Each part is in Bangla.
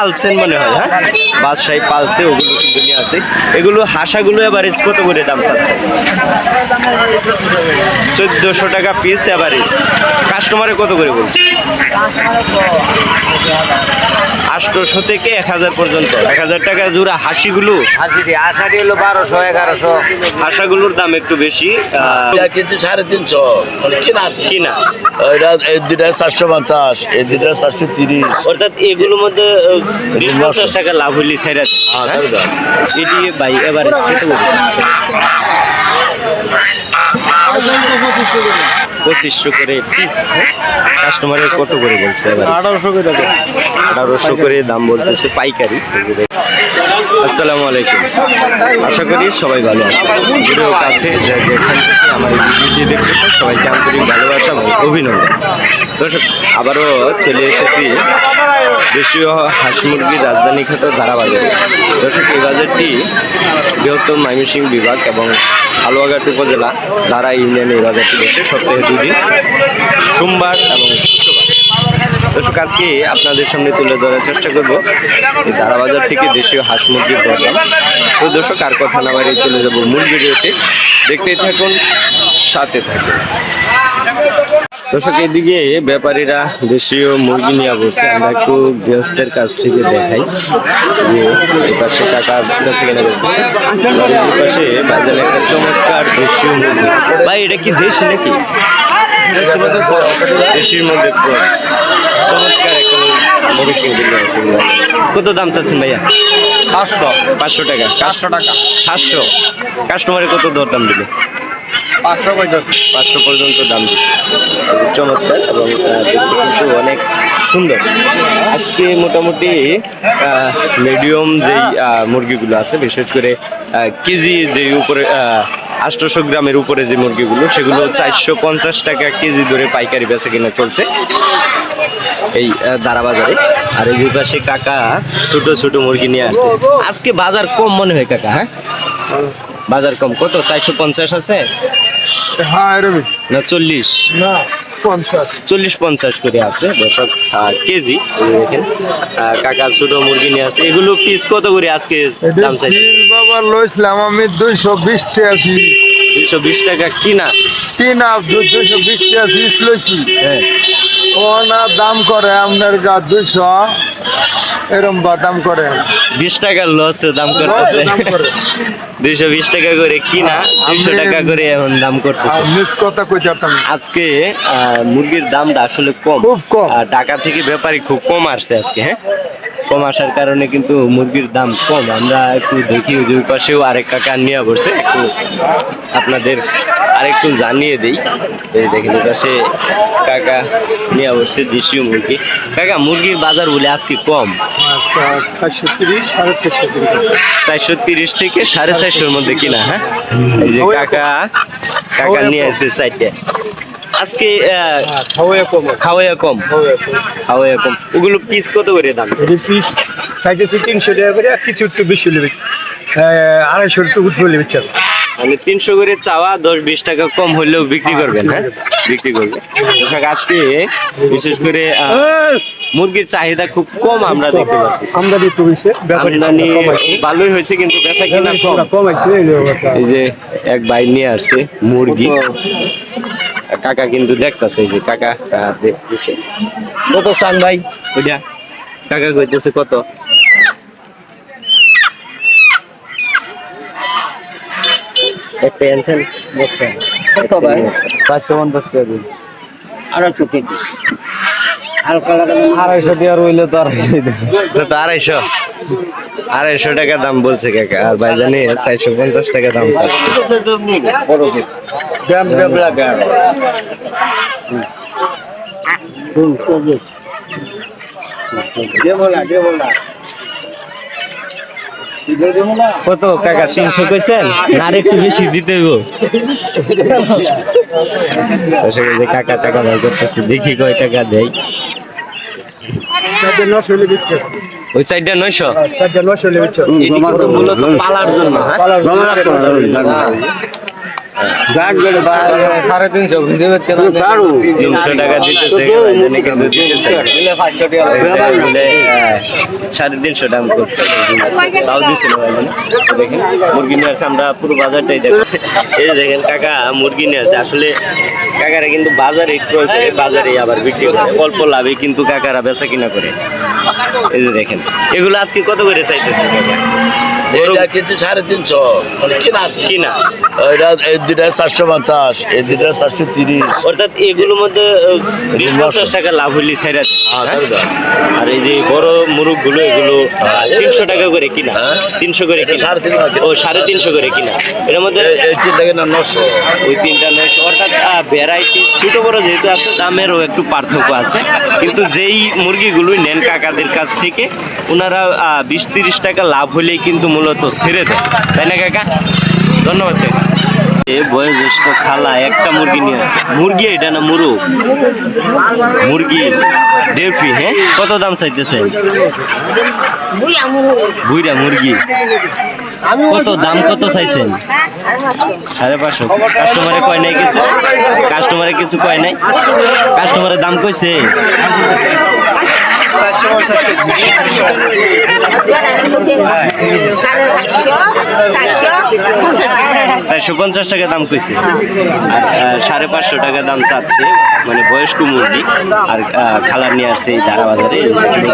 পালছেন মনে হয় হ্যাঁ? বাদশাহী পালছে, ওগুলো কিন্তু নিয়ে আসে। এগুলো হাঁসাগুলো এভারেজ কত করে দাম চাচ্ছে? চোদ্দশো টাকা পিস অ্যাভারেজ কাস্টমারে কত করে বলছে? আটশোশো থেকে এক হাজার পর্যন্ত। এক হাজার টাকা জোড়া হাসিগুলো। হাসিটি হলো বারোশো এগারোশো। হাঁসাগুলোর দাম একটু বেশি। কিন্তু সাড়ে তিনশো মানে কিনা কিনা? এই দুটা চারশো পঞ্চাশ এই দুটা চারশো তিরিশ। অর্থাৎ এগুলোর মধ্যে বিশ পঞ্চাশ টাকা লাভ হইলে। হ্যাঁ। এটি ভাই এবারে দিচ্ছে? পঁচিশশো করে পিস কাস্টমারের কত করে বলছে আঠারোশো করে আঠারোশো করে দাম বলতেছে পাইকারি। আসসালামু আলাইকুম। আশা করি সবাই ভালো আছে ভিডিও কাছে যেখান থেকে আমার এই ভিডিওটি দেখতেছেন, সবাইকে আন্তরিক ভালোবাসা অভিনন্দন। দর্শক, আবারও চলে এসেছি দেশীয় হাঁস মুরগির রাজধানী খ্যাত ধারা বাজারে দর্শক, এই বাজারটি বৃহত্তম ময়মনসিংহ বিভাগ এবং হালুয়াঘাট উপজেলা ধারা ইউনিয়নে এই বাজারটি বসে সপ্তাহে দুদিন। সোমবার এবং দর্শক, আজকে আপনাদের সামনে তুলে ধরার চেষ্টা করব। এই দারাবাজার থেকে দেশীয় হাঁস মুরগির দরদাম তো দর্শক, আর কথা না বাড়িয়ে চলে যাব মূল ভিডিওতে। দেখতেই থাকুন, সাথে থাকুন। দর্শক, এদিকে ব্যাপারীরা দেশীয় মুরগি নিয়ে বসে। আমরা একটু গৃহস্থের কাছ থেকে দেখাই যে পাশে টাকা কাছে কেনা করতেছে। পাশে বাজারে একটা চমৎকার দেশীয় মুরগি। ভাই, এটা কি দেশি নাকি? দেশির মধ্যে। চমৎকার একটা মুরগি কিনতে নিয়ে কত দাম চাচ্ছেন ভাইয়া? পাঁচশো। পাঁচশো টাকা। পাঁচশো টাকা। সাতশো। কাস্টমারে কত দর দাম দিবে? পাঁচশো পঞ্চাশ পাঁচশো পর্যন্ত দাম দিচ্ছে চমৎকার এবং কিন্তু অনেক সুন্দর। আজকে মোটামুটি মিডিয়াম যেই মুরগিগুলো আছে বিশেষ করে কেজি যে উপরে আটশোশো গ্রামের উপরে যে মুরগিগুলো সেগুলো চারশো পঞ্চাশ টাকা কেজি ধরে পাইকারি বেচা কিনা চলছে। এই আহ, দারা বাজারে আর এই যে পাশে কাকা ছোট ছোট মুরগি নিয়ে আসছে। আজকে বাজার কম মনে হয় কাকা হ্যাঁ? বাজার কম। কত? চারশো পঞ্চাশ আছে? হ্যাঁ এরকম। না চল্লিশ। না পঞ্চাশ। চল্লিশ পঞ্চাশ করে আছে দর্শক কেজি দেখেন। কাকা ছোট মুরগি নিয়ে আসছে। এগুলো পিস কত করে আজকে দাম বাবা লইছিলাম আমি দুইশো বিশ টাকা পিস দুশো বিশ টাকা কিনা? আপ দুইশো বিশ টাকা পিস লইছি। হ্যাঁ। ও না দাম করে আপনার গা দুইশো। এরম দাম করে। বিশ টাকার লসে দাম করতেছে। দুইশো বিশ টাকা করে কিনা দুইশো টাকা করে এখন দাম করতেছে। মিস কথা কই আজকে মুরগির দামটা আসলে কম। খুব কম। আর ঢাকা থেকে ব্যাপারী খুব কম আসছে আজকে হ্যাঁ? কম আসার কারণে কিন্তু মুরগির দাম কম। আমরা একটু দেখি ওই পাশেও আরেক কাকা নিয়ে বসছে একটু আপনাদের আরেকটু জানিয়ে দিই। এই দেখেন পাশে কাকা নিয়ে বসছে দেশীয় মুরগি। কাকা মুরগির বাজার বলে আজকে কম? চারশো তিরিশ থেকে সাড়ে চারশোর মধ্যে কিনা হ্যাঁ? এই যে কাকা কাকা নিয়ে আসছে সাইডে। আজকে খাওয়া কম। কম। কম। ওগুলো পিস কত করে দাম পিস চাইতেছি তিনশো টাকা করে আর কিছু একটু বেশি হলে আড়াইশো একটু উঠে হলে মানে তিনশো করে চাওয়া দশ বিশ টাকা কম হলেও বিক্রি করবেন হ্যাঁ? বিক্রি করবে দর্শক, আজকে বিশেষ করে মুরগির চাহিদা খুব কম আমরা দেখতে পাচ্ছি। আমদানি একটু হয়েছে আমদানি ভালোই হয়েছে কিন্তু বেচা কিনা কম। এই যে এক ভাই নিয়ে আসছে মুরগি। কাকা কিন্তু দেখতেছে এই যে কাকা দেখতেছে। কত চান ভাই? ওইটা কাকা কইতেছে কত? একটা আনছেন কত ভাই পাঁচশো পঞ্চাশ টাকা দিন। আড়াইশো কেজি আড়াইশো টাকা রইলে তো আড়াইশো তো তো আড়াইশো। আড়াইশো টাকা দাম বলছে কাকা আর ভাই জানি চারশো পঞ্চাশ টাকা দাম চাচ্ছে। ব্যায়াম ব্যায়াম লাগে। দেবো না দেবো না কত কাকা তিনশো কইছেন? আর একটু বেশি দিতে হইব। যে কাকা টাকা ভাই করতেছে দেখি কয় টাকা দেয়। ওই নয়শো? চারটে এটি কিন্তু মূলত পালার জন্য হ্যাঁ? গান করে সাড়ে তিনশো টাকা দিতেছে কিন্তু দিতেছে না। বলে, আহ, সাড়ে তিনশো দাম করছে। তাও দিছিল দেখেন মুরগি নিয়ে আসছে আমরা পুরো বাজারটাই দেখো। এই যে দেখেন কাকা মুরগি নিয়ে আসছে আসলে কাকারা কিন্তু বাজারে ক্রয় করে বাজারে আবার বিক্রি করে। অল্প লাভে কিন্তু কাকারা বেচা কিনা করে। এই যে দেখেন এগুলো আজকে কত করে চাইতেছে কাকা? কিন্তু সাড়ে তিনশো। মানে কিনা? কিনা? দুটা চারশো পঞ্চাশ এই দুটা চারশো তিরিশ। অর্থাৎ এগুলোর মধ্যে বিশ পঞ্চাশ টাকা লাভ হইলে দেয়। হ্যাঁ, দেয়। আর এই যে বড় মুরগগুলো এগুলো তিনশো টাকা করে কিনা হ্যাঁ। তিনশো করে কিনা। সাড়ে তিনশো ও সাড়ে তিনশো করে কিনা। এর মধ্যে তিনটা কিনা নশো। ওই তিনটা নয়শো অর্থাৎ ভ্যারাইটি ছোট বড় যেহেতু আছে দামেরও একটু পার্থক্য আছে। কিন্তু যেই মুরগিগুলোই নেন কাকাদের কাছ থেকে ওনারা বিশ তিরিশ টাকা লাভ হলেই কিন্তু মূলত ছেড়ে দেয় তাই না কাকা? ধন্যবাদ এ বয়োজ্যেষ্ঠ খালা একটা মুরগি নিয়ে আসছে। মুরগি এটা না মুরগ? মুরগি ডেফি হ্যাঁ? কত দাম চাইতেছেন? বুইরা মুরগি। কত দাম কত চাইছেন? সাড়ে পাঁচশো। কাস্টমারে কয় নাই কিছু? কাস্টমারে কিছু কয় নাই? কাস্টমারের দাম কইছে? চারশো পঞ্চাশ টাকা দাম কইছে। আর সাড়ে পাঁচশো টাকা দাম চাচ্ছে মানে বয়স্ক মুরগি। আর খালার নিয়ে আসছে এই ধারা বাজারে।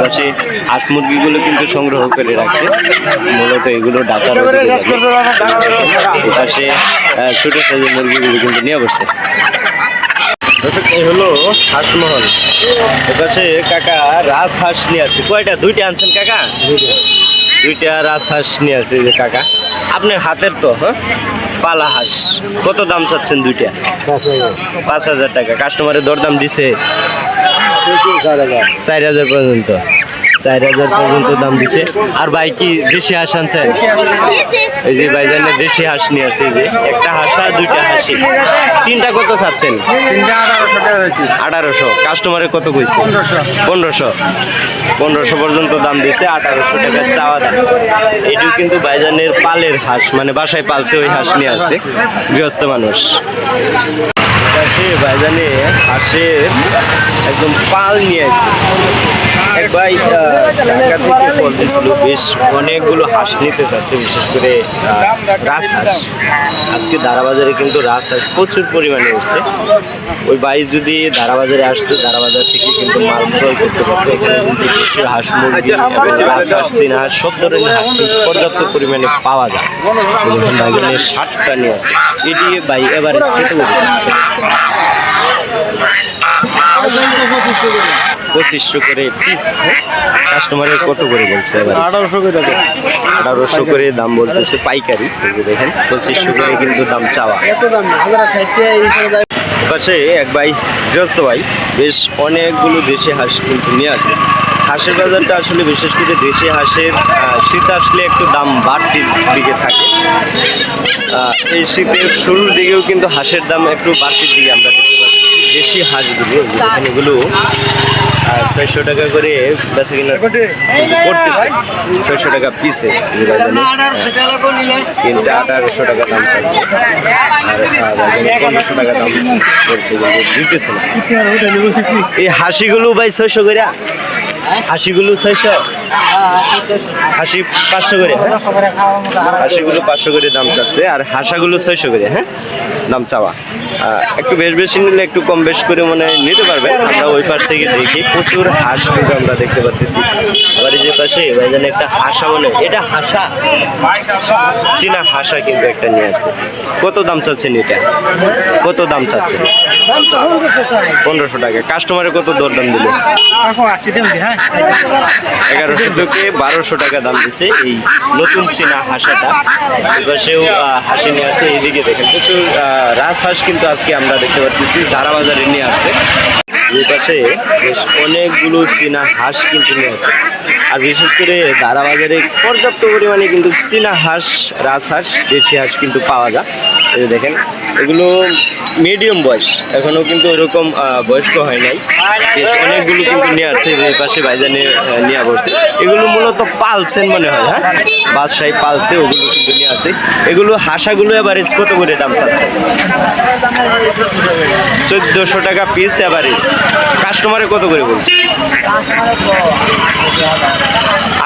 পাশে হাঁস মুরগিগুলো কিন্তু সংগ্রহ করে রাখছে। মূলত এগুলো ডাক্তার পাশে ছোট সাইজের মুরগিগুলো কিন্তু নিয়ে বসছে। দর্শক এই হলো হাঁসমহল। এপাশে কাকা রাজ হাঁস নিয়ে আসে। কয়টা? দুইটা আনছেন কাকা? দুইটা। রাজ হাঁস নিয়ে আসছে যে কাকা। আপনার হাতের তো হ্যাঁ? পালা হাঁস। কত দাম চাচ্ছেন দুইটা? পাঁচ হাজার। টাকা। কাস্টমারের দরদাম দিছে। চার হাজার পর্যন্ত। চার হাজার পর্যন্ত দাম দিছে। আর ভাই কি দেশি হাঁস আনছেন এই যে ভাইজানের দেশি হাঁস নিয়ে আছে যে একটা হাঁসা দুইটা হাসি। তিনটা কত চাচ্ছেন? আঠারোশো টাকা কাস্টমারে কত কইছে? পনেরোশো। পনেরোশো। পর্যন্ত দাম দিছে আঠারোশো টাকার চাওয়া দাম। এটিও কিন্তু বাইজানের পালের হাঁস মানে বাসায় পালছে ওই হাঁস নিয়ে আসছে। গৃহস্থ মানুষ। বাইজানে হাঁসের একদম পাল নিয়ে আসছে। এক ভাই ঢাকা থেকে কল দিছিল বেশ অনেকগুলো হাঁস নিতে চাচ্ছে বিশেষ করে রাজহাঁস। আজকে দারাবাজারে কিন্তু রাজহাঁস প্রচুর পরিমাণে উঠছে ওই ভাই যদি দারাবাজারে আসতো, দারাবাজার থেকে কিন্তু মাল ক্রয় করতে পারতো। এখানে কিন্তু দেশীয় হাঁস, মুরগি, রাজহাঁস সব ধরনের হাঁস পর্যাপ্ত পরিমাণে পাওয়া যায়। বাইজনের ষাটটা নিয়ে আছে এটি ভাই এভারেজ কত বলছে পঁচিশশো করে পিস কাস্টমারের কত করে বলছে এবার? আঠারোশো করে আঠারোশো করে দাম বলতেছে পাইকারি দেখেন পঁচিশশো করে কিন্তু দাম চাওয়া। এত দাম না পাশে এক ভাই গৃহস্থ ভাই বেশ অনেকগুলো দেশি হাঁস কিন্তু নিয়ে আসে। হাঁসের বাজারটা আসলে বিশেষ করে দেশি হাঁসের শীত আসলে একটু দাম বাড়তির দিকে থাকে। এই শীতের শুরুর দিকেও কিন্তু হাঁসের দাম একটু বাড়তির দিকে আমরা দেশি হাঁসগুলো এগুলো ছয়শো টাকা করে বেচা কিনা করতেছে। ছয়শো টাকা পিসে তিনটা আঠারোশো টাকা দাম চাচ্ছে। পনেরোশো টাকা দাম পড়ছে কিন্তু দিতেছে না। এই হাসিগুলো ভাই ছয়শো করে হাসিগুলো ছয়শো? হাসি পাঁচশো করে হ্যাঁ? হাসিগুলো পাঁচশো করে দাম চাচ্ছে আর হাসাগুলো ছয়শো করে হ্যাঁ? দাম চাওয়া। একটু বেশ বেশি নিলে একটু কম বেশ করে মনে নিতে পারবেন। আমরা ওই পাশ থেকে দেখি প্রচুর হাঁস কিন্তু আমরা দেখতে পাচ্ছি আবার এই যে পাশে ভাইজান একটা হাসা মনে এটা হাসা? চীনা হাসা কিন্তু একটা নিয়ে আসছে। কত দাম চাচ্ছেন এটা? কত দাম চাচ্ছেন? পনেরোশো টাকা। কাস্টমারে কত দরদাম দিল এগারোশো থেকে বারোশো টাকা দাম দিছে এই নতুন চীনা হাঁসাটা। এপাশেও আহ, হাসি নিয়ে আসছে এইদিকে দেখেন। প্রচুর রাজহাঁস কিন্তু আজকে আমরা দেখতে পাচ্ছি ধারাবাজারে নিয়ে আসছে। এই পাশে বেশ অনেকগুলো চীনা হাঁস কিন্তু নিয়ে আসছে। আর বিশেষ করে ধারাবাজারে পর্যাপ্ত পরিমাণে কিন্তু চীনা হাঁস রাজহাঁস দেশি হাঁস কিন্তু পাওয়া যায়। এই দেখেন এগুলো মিডিয়াম বয়স। এখনও কিন্তু ওইরকম বয়স্ক হয় নাই। অনেকগুলো কিন্তু নিয়ে আসছে যে পাশে ভাইজানে আহ, নিয়ে বসছে। এগুলো মূলত পালছেন মনে হয় হ্যাঁ? বাদশাহী পালছে ওগুলো কিন্তু নিয়ে আসছে। এগুলো হাঁসাগুলো অ্যাভারেজ কত করে দাম চাচ্ছে? চোদ্দোশো টাকা পিস অ্যাভারেজ কাস্টমারে কত করে বলছে?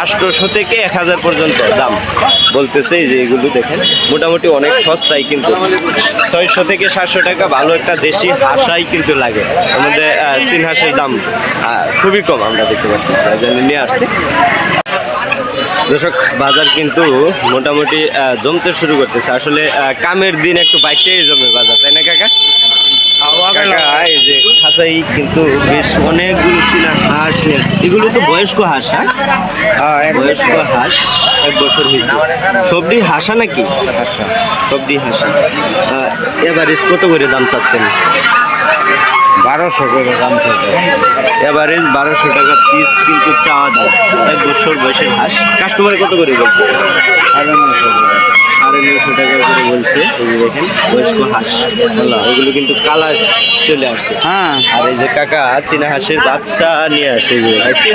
আটশোশো থেকে এক হাজার পর্যন্ত দাম বলতেছে যে এগুলো দেখেন। মোটামুটি অনেক সস্তায় কিন্তু। ছয়শো থেকে সাতশো টাকা ভালো একটা দেশি হাঁসাই কিন্তু লাগে। আমাদের চীন হাঁসের দাম খুবই কম আমরা দেখতে পাচ্ছি। নিয়ে আসছি। দর্শক, বাজার কিন্তু মোটামুটি জমতে শুরু করতেছে। আসলে কামের দিন একটু বাইকটাই জমে বাজার, তাই না কাকা? কাকা যে খাঁচাই কিন্তু বেশ অনেকগুলো চীনা হাঁস এগুলো তো বয়স্ক হাঁস হ্যাঁ? বয়স্ক হাঁস এক বছর হয়েছে। সবটি হাসা নাকি? হাসা। এভারেজ কত করে দাম চাচ্ছেন? বারোশো করে দাম এভারেজ বারোশো টাকা পিস কিন্তু চাওয়া দাম। এক বছর বয়সের হাঁস। কাস্টমার কত করে বলছে? সাড়ে নশো করে টাকা করে বলছে। এই যে দেখেন বয়স্ক হাঁস। এগুলো কিন্তু কালার চলে আসছে হ্যাঁ। আর এই যে কাকা চীনা হাঁসের বাচ্চা নিয়ে আসে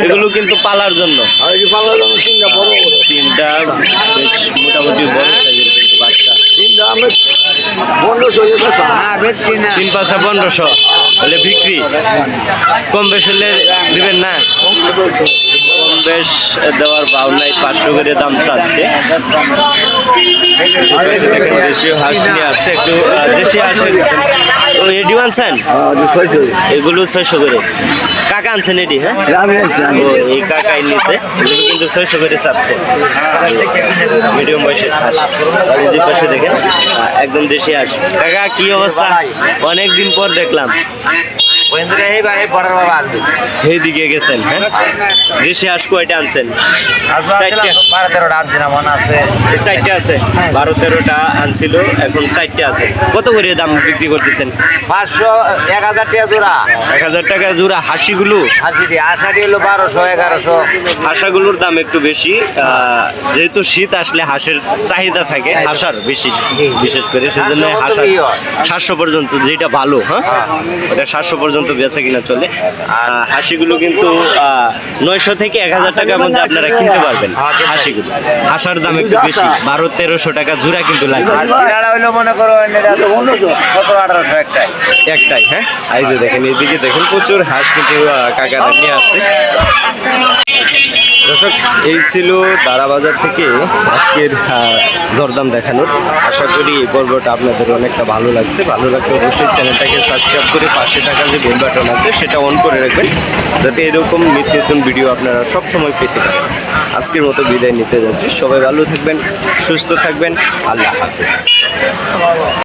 এগুলো। কিন্তু পালার জন্য। আর এই যে পাল্লা দাম তিনটা বড় বড়। তিনটা বেশ মোটামুটি বড় সাইজের কিন্তু বাচ্চা। তিনটা পনেরোশো হয়ে তিন পাঁচা হলে বিক্রি। কম বেশ হলে দিবেন না? বেশ দেওয়ার ভাব নাই পাঁচশো করে দাম চাচ্ছে। দেখেন দেশীয় হাঁস নিয়ে আসছে। একটু দেশি হাঁসের ও এডি আনছেন এগুলো ছয়শো করে। কাকা আনছেন এডি হ্যাঁ? আমি ও এই কাকাই নিচে এগুলো কিন্তু ছয়শো করে চাচ্ছে। মিডিয়াম বয়সের হাঁস। আর এই পাশে দেখেন একদম দেশি হাঁস। কাকা কি অবস্থা? অনেক দিন পর দেখলাম। এই দিকে গেছেন হ্যাঁ? হাঁস কয়টা আনছেন। বারো তেরোটা মনে আছে। এই চারটে আছে। বারো তেরোটা আনছিল এখন চারটে আছে। কত করে দাম বিক্রি করতেছেন? পাঁচশো এক হাজার টাকা জোড়া। এক হাজার টাকা জোড়া হাসিগুলো? আষাঢ়ি হলো বারোশো এগারোশো। হাঁসাগুলোর দাম একটু বেশি। আহ, যেহেতু শীত আসলে হাঁসের চাহিদা থাকে হাঁসার বেশি বিশেষ করে। সেজন্য সাতশো হাঁসা হয়? সাতশো পর্যন্ত যেটা ভালো হ্যাঁ। ওটা সাতশো পর্যন্ত বেচা কিনা চলে। আর হাসিগুলো কিন্তু নয়শো থেকে এক হাজার টাকার মধ্যে আপনারা কিনতে পারবেন হাসিগুলো। হাসার দাম একটু বেশি বারো তেরোশো টাকা জুড়া কিন্তু লাগবে। আর মনে করো সতেরো আঠারোশো একটাই। একটাই হ্যাঁ? এই যে দেখেন এইদিকে দেখুন প্রচুর হাঁস কিন্তু কাকারা নিয়ে আসছে। দর্শক, এই ছিল দারাবাজার থেকে আজকের দরদাম দেখানোর। আশা করি এই পর্বটা আপনাদের অনেকটা ভালো লাগছে। ভালো লাগলে অবশ্যই চ্যানেলটাকে সাবস্ক্রাইব করে পাশে থাকা যে বেল বাটন আছে, সেটা অন করে রাখবেন, যাতে এরকম নিত্য নতুন ভিডিও আপনারা সব সময় পেতে পারেন। আজকের মতো বিদায় নিতে যাচ্ছি। সবাই ভালো থাকবেন, সুস্থ থাকবেন। আল্লাহ হাফিজ।